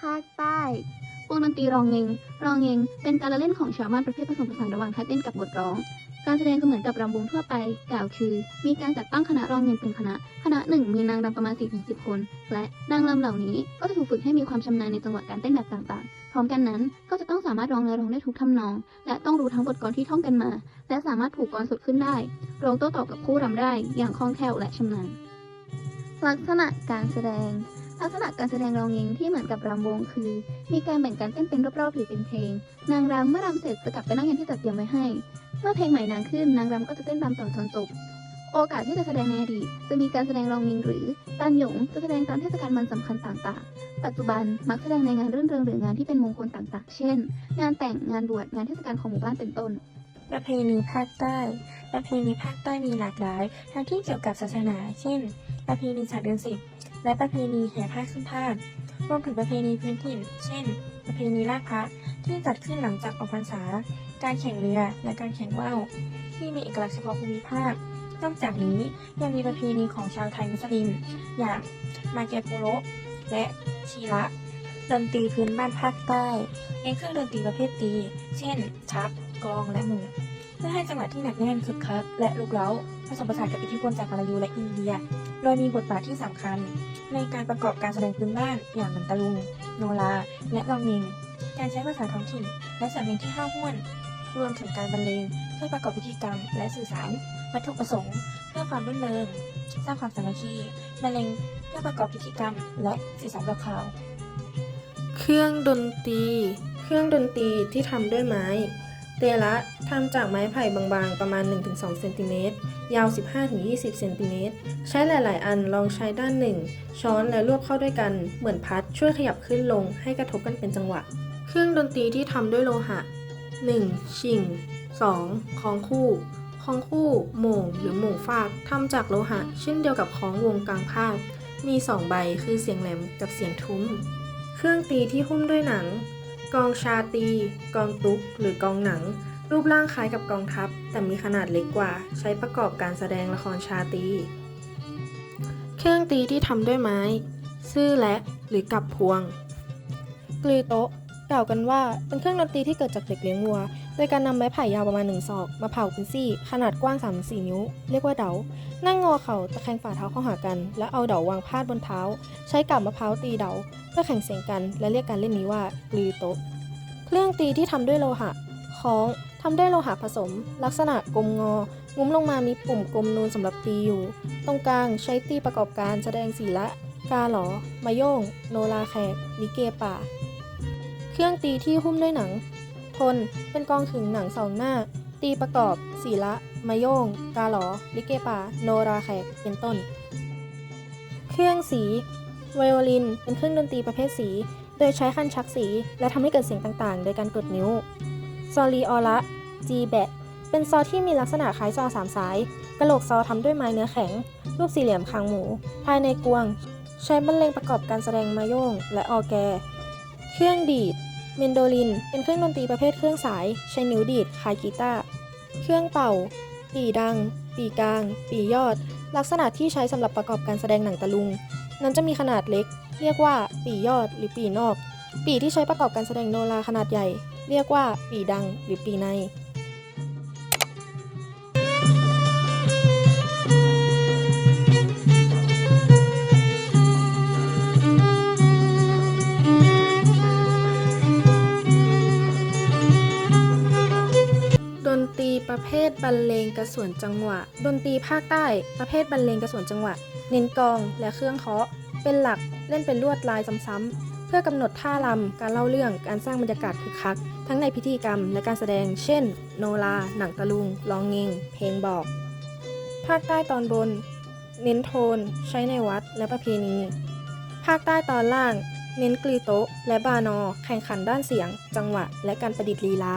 ภาคใต้วงดนตรีรองเงงรองเงงเป็นการละเล่นของชาวบ้านประเภทผสมผสานระหว่างท่าเต้นกับบทร้อง การแสดงก็เหมือนกับรำวงทั่วไป กล่าวคือ มีการจัดตั้งคณะรองเงงเป็นคณะ คณะหนึ่งมีนางรำประมาณ 4-10 คน และนางรำเหล่านี้ก็จะถูกฝึกให้มีความชำนาญในจังหวะการเต้นแบบต่างๆ พร้อมกันนั้นก็จะต้องสามารถร้องและร้องได้ทุกทำนอง และต้องรู้ทั้งบทกลอนที่ท่องกันมา และสามารถผูกกลอนสดขึ้นได้ ร้องโต้ตอบกับคู่รำได้ อย่างคล่องแคล่วและชำนาญ ลักษณะการแสดง ลักษณะการแสดงรองเงงที่เหมือนกับรำวงคือ มีการแบ่งการเต้นเป็นรอบๆหรือเป็นเพลง นางรำเมื่อรำเสร็จจะกลับไปนั่งยันที่จัดเตรียมไว้ให้ เมื่อเพลงใหม่นางขึ้นนางรำก็จะเต้นรำต่อจนจบ โอกาสที่จะแสดงในอดีตจะมีการแสดงรองเงงหรือตันหยงจะแสดงตามเทศกาลวันสำคัญต่างๆ ปัจจุบันมักแสดงในงานรื่นเริงหรืองานที่เป็นมงคลต่างๆ เช่น งานแต่งงานบวชงานเทศกาลของหมู่บ้านเป็นต้น ประเพณีภาคใต้ ประเพณีภาคใต้มีหลากหลาย ทั้งที่เกี่ยวกับศาสนา เช่น ประเพณีศาสตร์เดือนสิบและประเพณีแห่ผ้าขึ้นภาครวมถึงประเพณีพื้นถิ่น เช่น ประเพณีลาดพระที่จัดขึ้นหลังจากออกพรรษา การแข่งเรือ และการแข่งว่าวที่มีเอกลักษณ์เฉพาะภูมิภาคนอกจากนี้ยังมีประเพณีของชาวไทยมุสลิม อย่างมาเกโปโรและชีระ ดนตรีพื้นบ้านภาคใต้ในเครื่องดนตรีประเภทตี เช่นชับกอง และมู่เพื่อให้จังหวะที่หนักแน่นคึกคัก และลุกเร้าผสมผสานกับอิทธิพลจากมาลายูและอินเดีย โดยมีบทบาทที่สำคัญ ในการประกอบการแสดงพื้นบ้านอย่างหนังตะลุง โนราและลองนิง การใช้ภาษาท้องถิ่น และสำเนียงที่ห้าวห้วนรวมถึงการบรรเลงเพื่อประกอบพิธีกรรม และสื่อสาร วัตถุประสงค์ เพื่อความรื่นเริงสร้างความสามัคคีบรรเลงเพื่อประกอบพิธีกรรม และสื่อสารบอกข่าว ครื่องดนตรี เครื่องดนตรีที่ทำด้วยไม้ เตละทำจากไม้ไผ่บางๆ ประมาณ 1-2 เซนติเมตร ยาว 15-20 เซนติเมตร ใช้หลาย ๆ อันลองใช้ด้านหนึ่ง ช้อนและรวบเข้าด้วยกัน เหมือนพัด ช่วยขยับขึ้นลงให้กระทบกันเป็นจังหวะ เครื่องดนตรีที่ทำด้วยโลหะ 1. ชิง 2. คองคู่ คองคู่โหม่งหรือโหม่งฟากทำจากโลหะ เช่นเดียวกับคองวงกลางภาค มีสองใบคือเสียงแหลมกับเสียงทุ้ม เครื่องตีที่หุ้มด้วยหนัง กองชาตี กองตุ๊ก หรือกองหนัง รูปร่างคล้ายกับกองทัพ แต่มีขนาดเล็กกว่า ใช้ประกอบการแสดงละครชาตี เครื่องตีที่ทำด้วยไม้ ซื่อและหรือกับพวง กลือโต๊ะกล่าวกันว่าเป็นเครื่องดนตรีที่เกิดจากเด็กเลี้ยงวัว ดยการนำไม้ไผ่ยาวประมาณหนึ่งศอก มาเผาเป็นซี่ ขนาดกว้าง 3-4 นิ้ว เรียกว่าเดา นั่งงอเข่าตะแคงฝ่าเท้าเข้าหากัน แล้วเอาเดาวางพาดบนเท้า ใช้กาบมะพร้าวตีเดา เพื่อแข่งเสียงกัน และเรียกการเล่นนี้ว่ากลือโต๊ะเครื่องตีที่ทำด้วยโลหะค้องทำด้วยโลหะผสม ลักษณะกลมงองุ้มลงมามีปุ่มกลมนูนสำหรับตีอยู่ ตรงกลางใช้ตีประกอบการแสดงสีละ กาหลอ มาโยง โนราแขกลิเกป่า เครื่องตีที่หุ้มด้วยหนัง ทนเป็นกองขึงหนังสองหน้า ตีประกอบสีละมาโยง กาหลอ ลิเกป่า โนราแขก เป็นต้น เครื่องสีไวโอลิน เป็นเครื่องดนตรีประเภทสี โดยใช้คันชักสี และทำให้เกิดเสียงต่างๆ โดยการกดนิ้ว ซอลีออระจีแบตเป็นซอที่มีลักษณะคล้ายซอสามสาย กระโหลกซอทำด้วยไม้เนื้อแข็ง รูปสี่เหลี่ยมคางหมู ภายในกวง ใช้บรรเลงประกอบการแสดงมาโยงและออแก เครื่องดีด เมนโดลิน เป็นเครื่องดนตรีประเภทเครื่องสาย ใช้นิ้วดีดคล้ายกีตาร์ เครื่องเป่า ปีดัง ปีกลาง ปียอด ลักษณะที่ใช้สำหรับประกอบการแสดงหนังตะลุง นั้นจะมีขนาดเล็ก เรียกว่าปียอดหรือปีนอก ปีที่ใช้ประกอบการแสดงโนราขนาดใหญ่ เรียกว่าปีดังหรือปีใน ภทบรรเลงกระสวนจังหวะ ดนตรีภาคใต้ ประเภทบรรเลงกระสวนจังหวะ เน้นกองและเครื่องเคาะ เป็นหลักเล่นเป็นลวดลายซ้ำๆเพื่อกำหนดท่ารำการเล่าเรื่องการสร้างบรรยากาศคึกคัก ทั้งในพิธีกรรมและการแสดง เช่น โนรา หนังตะลุงร้องเงงเพลงบอก ภาคใต้ตอนบน เน้นโทน ใช้ในวัดและประเพณี ภาคใต้ตอนล่าง เน้นกลีโตและบานอ แข่งขันด้านเสียง จังหวะ และการประดิษฐ์ลีลา